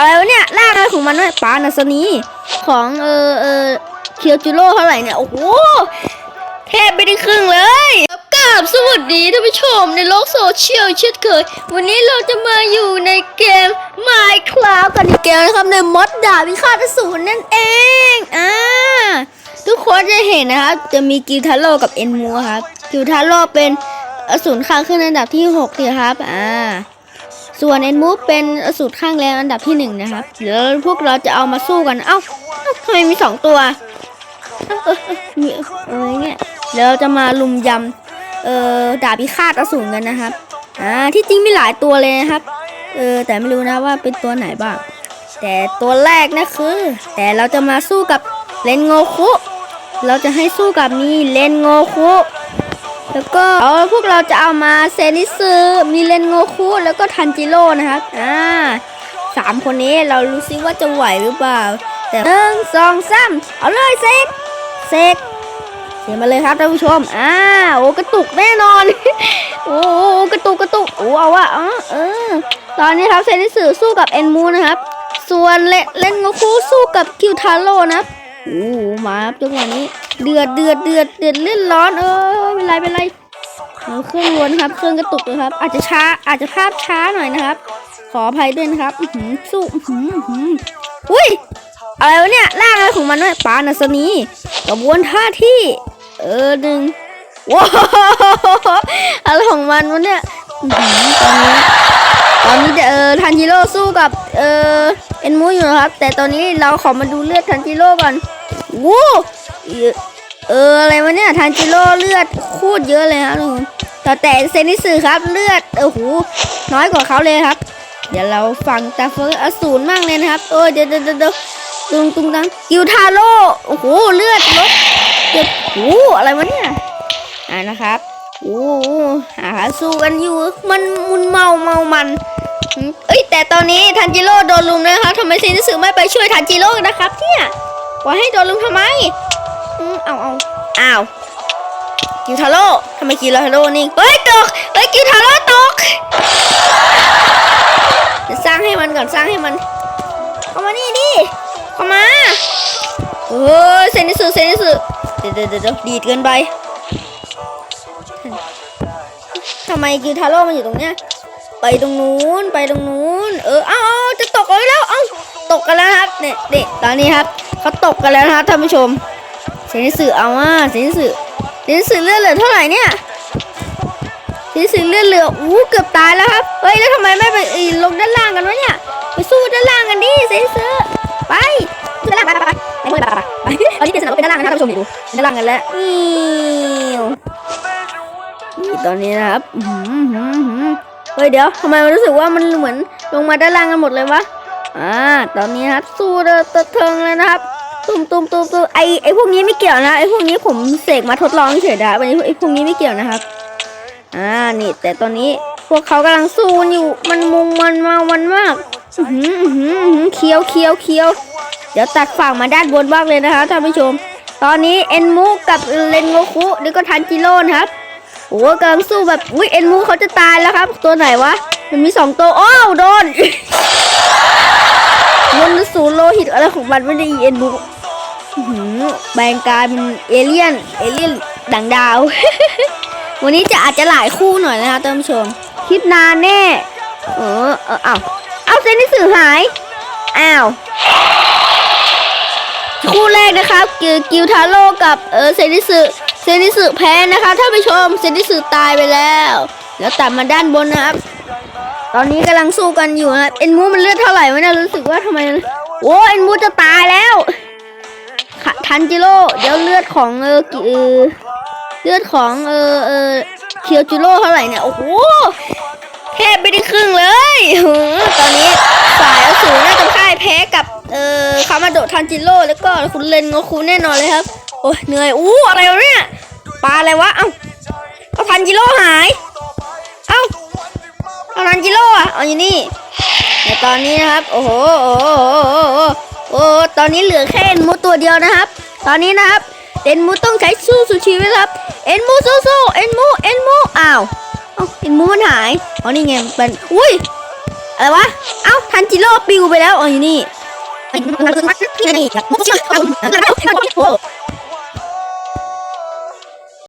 อะไรวะเนี่ยล่าอะไรของมันด้วยปานาสนีของเออเออเคียวจูโร่เท่าไหร่เนี่ย โอ้โหแทบไม่ได้ครึ่งเลยกราบสวัสดีท่านผู้ชมในโลกโซเชียลเช่นเคย วันนี้เราจะมาอยู่ในเกม Minecraft กันอีกเกมนะครับ ในมอดดาบพิฆาตอสูรนั่นเองอ่าทุกคนจะเห็นนะครับ จะมีกิวทาโร่กับเอ็นมูครับ กิวทาโร่เป็นอสูรข้างขึ้นอันดับที่6เลยครับอ่า ส่วนเอ็นมูฟเป็นอสูรข้างแรงอันดับที่หนึ่งนะครับ เดี๋ยวพวกเราจะเอามาสู้กัน เอ้าทำไมมีสองตัวเอ้าเอ้าเอ้ามีอะไรเนี่ยเดี๋ยวเราจะมาลุมยำเอ่อดาบพิฆาตอสูรกันนะครับอ่าที่จริงมีหลายตัวเลยนะครับ เออแต่ไม่รู้นะว่าเป็นตัวไหนบ้าง แต่ตัวแรกนะคือ แต่เราจะมาสู้กับเลนโงคุ เราจะให้สู้กับนี่เลนโงคุ แล้วก็เอาพวกเราจะเอามาเซนิซึมีเลนโงคุแล้วก็ทันจิโร่นะครับอ่าสามคนนี้เรารู้ซิว่าจะไหวหรือเปล่า แต่หนึ่งสองสามเอาเลยเซกเซกเสียมาเลยครับท่านผู้ชมอ่าโอ้กระตุกแน่นอน โอ้กระตุกกระตุกโอ้เอาวะอ๋อเออตอนนี้ครับเซนิสึสู้กับเอ็นมูนะครับ ส่วนเลเลนโงคุสู้กับคิวทาโร่นะครับโอ้มาครับจังหวะนี้ เดือดเดือดเดือดเดือดเลื่อนร้อนเออเป็นไรเป็นไรเครื่องล้วนครับ เครื่องกระตุกนะครับ อาจจะช้าอาจจะภาพช้าหน่อยนะครับ ขออภัยด้วยนะครับหือสู้อื้อหืออื้อหืออุ้ยอะไรวะเนี่ยล่างอะไรของมันวยปานาสนีกระบวนท่าที่ เออหนึ่งว้าวอะไรของมันวะเนี่ยอื้อหือตอนนี้ตอนนี้เออทันจิโร่สู้กับเออเอ็นมูอยู่นะครับ แต่ตอนนี้เราขอมาดูเลือดทันจิโร่ก่อนวู้ เอออะไรวะเนี่ยทันจิโร่เลือดโคตรเยอะเลยครับทุกคนแต่แต่เซนิสึครับเลือดโอ้โหน้อยกว่าเขาเลยครับ เดี๋ยวเราฟังตาเฟอร์อสูรมากเลยนะครับโอ้ยเดี๋ยวเดี๋ยวเดี๋ยวตุงตุงตังกิวทาโร่โอ้โหเลือดลดเจ็บโอ้โหอะไรวะเนี่ยอ่านะครับโอ้โหาสู้กันอยู่มันมุนเมาเมามันเอ้ยแต่ตอนนี้ทันจิโร่โดนลุมนะคะทำไมเซนิสึไม่ไปช่วยทันจิโร่นะครับเนี่ยว่าให้โดนลุมทำไม เอาเอาอ้าวกิวทาโร่ทำไมกิวทาโร่นิ่งเฮ้ยตกเฮ้ยกิวทาโร่ตกเดี๋ยวสร้างให้มันก่อนสร้างให้มันเข้ามานี่ดิเข้ามาเฮ้ยเซนิสึเซนิสึเดี๋ยวเดี๋ยวเดี๋ยวดีดเกินไปทำไมกิวทาโร่มันอยู่ตรงเนี้ยไปตรงนู้นไปตรงนู้นเออเอาเอาจะตกเลยแล้วเอาตกกันแล้วครับเนี่ยเด็กตอนนี้ครับเขาตกกันแล้วนะครับท่านผู้ชม เซนิสึเอาว่าเซนิสึเซนิสึเลือดเหลือเท่าไหร่เนี่ยเซนิสึเลือดเหลืออู้เกือบตายแล้วครับเฮ้ยแล้วทำไมไม่ไปลงด้านล่างกันวะเนี่ยไปสู้ด้านล่างกันดิเซนิสึไปด้านล่างไปไปไปไปไปไปไปตอนนี้เป็นสนามเป็นด้านล่างนะครับท่านผู้ชมอยู่เป็นด้านล่างกันแล้วนี่ตอนนี้นะครับเฮ้ยเดี๋ยวทำไมมันรู้สึกว่ามันเหมือนลงมาด้านล่างกันหมดเลยวะอ่าตอนนี้ครับสู้เดอตะเทิงเลยนะครับ ตุ้มตุ้มตุ้มตุ้มไอไอพวกนี้ไม่เกี่ยวนะไอพวกนี้ผมเสกมาทดลองเฉยๆนะไอไอพวกนี้ไม่เกี่ยวนะครับ อ่านี่แต่ตอนนี้พวกเขากำลังสู้กันอยู่มันมุงมันมามันมากอื้อหืออื้อหืออื้อหือเคี้ยวเคี้ยวเคี้ยวเดี๋ยวตัดฝั่งมาด้านบนบ้างเลยนะคะท่านผู้ชม ตอนนี้เอ็นมูกับเลนโงคุนี่ก็ทันจิโร่นะครับโอ้กำลังสู้แบบอุ้ยเอ็นมูเขาจะตายแล้วครับ ตัวไหนวะมันมีสองตัวโอ้าวโดนมันสูโลหิตอะไรของมันไม่ได้เอ็นมู แบงกายเป็นเอเลี่ยน เอเลี่ยนดังดาว วันนี้จะอาจจะหลายคู่หน่อยนะคะท่านผู้ชม คลิปนานแน่ เออเออเอาเอาเซนนิสือหาย อ้าว คู่แรกนะครับคือกิวทาโร่กับเออเซนิสึเซนิสึแพ้นะคะท่านผู้ชมเซนิสึตายไปแล้ว แล้วตัดมาด้านบนนะครับ ตอนนี้กำลังสู้กันอยู่นะเอ็นมูมันเลือดเท่าไหร่วะเนี่ยรู้สึกว่าทำไมโอ้เอ็นมูจะตายแล้ว ทันจิโร่เดี๋ยวเลือดของเออกิเออเลือดของเออเออเคียวจิโร่เท่าไหร่เนี่ย โอ้โหแทบไม่ได้ครึ่งเลยตอนนี้ฝ่ายอสูรน่าจะพ่ายแพ้กับเออคามาโดทันจิโร่แล้วก็คุณเลนโงคุแน่นอนเลยครับ โอ้ยเหนื่อยอู้อะไรวะเนี่ยปลาอะไรวะเอ้าเอาทันจิโร่หาย เอ้าเอาทันจิโร่อะเอาอยู่นี่ในตอนนี้นะครับ โอ้โหโอ้โห โอ้โหโอ้โหตอนนี้เหลือแค่เอ็นมูตัวเดียวนะครับ ตอนนี้นะครับ เอ็นมูต้องใช้สู้สุดชีวิตครับ เอ็นมูสู้สู้เอ็นมูเอ็นมูอ้าวเอ้าเอ็นมูมันหายอ๋อนี่ไงมันเป็นอุ้ยอะไรวะเอ้าทันจิโร่ปิวไปแล้วอ๋ออยู่นี่